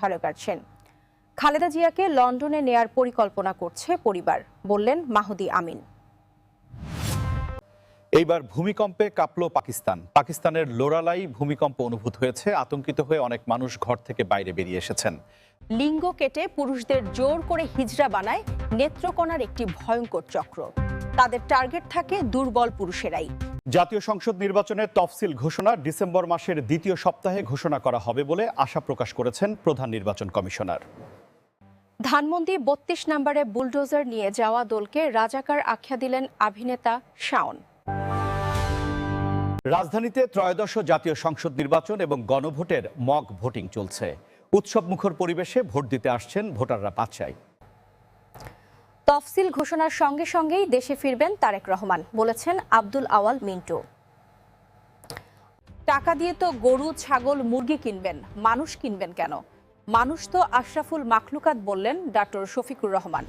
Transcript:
হালকার সেন খালেদা জিয়াকে লন্ডনে নেয়ার পরিকল্পনা করছে পরিবার বললেন মাহুদি আমিন। এইবার ভূমিকম্পে কাঁপল পাকিস্তান। পাকিস্তানের লোরালাই ভূমিকম্প অনুভূত হয়েছে আতঙ্কিত হয়ে অনেক মানুষ ঘর থেকে বাইরে বেরিয়ে এসেছেন। লিঙ্গ কেটে পুরুষদের জোর করে হিজড়া বানায় নেত্রকোনার একটি ভয়ঙ্কর চক্র। তাদের টার্গেট থাকে দুর্বল পুরুষেরাই। জাতীয় সংসদ নির্বাচনের তফসিল ঘোষণা ডিসেম্বর মাসের দ্বিতীয় সপ্তাহে ঘোষণা করা হবে বলে আশা প্রকাশ করেছেন প্রধান নির্বাচন কমিশনার। ধানমন্ডি বত্রিশ নম্বরে বুলডোজার নিয়ে যাওয়া দলকে রাজাকার আখ্যা দিলেন অভিনেতা শাওন। রাজধানীতে ত্রয়োদশ জাতীয় সংসদ নির্বাচন এবং গণভোটের মক ভোটিং চলছে। উৎসব মুখর পরিবেশে ভোট দিতে আসছেন ভোটাররা পাঁচাই তফসিল ঘোষণার সঙ্গে সঙ্গেই দেশে ফিরবেন তারেক রহমান, বলেছেন আব্দুল আওয়াল মিন্টু। টাকা দিয়ে তো গরু, ছাগল, মুরগি কিনবেন, মানুষ কিনবেন কেন? মানুষ তো আশরাফুল মাখলুকাত বললেন ডক্টর শফিকুর রহমান।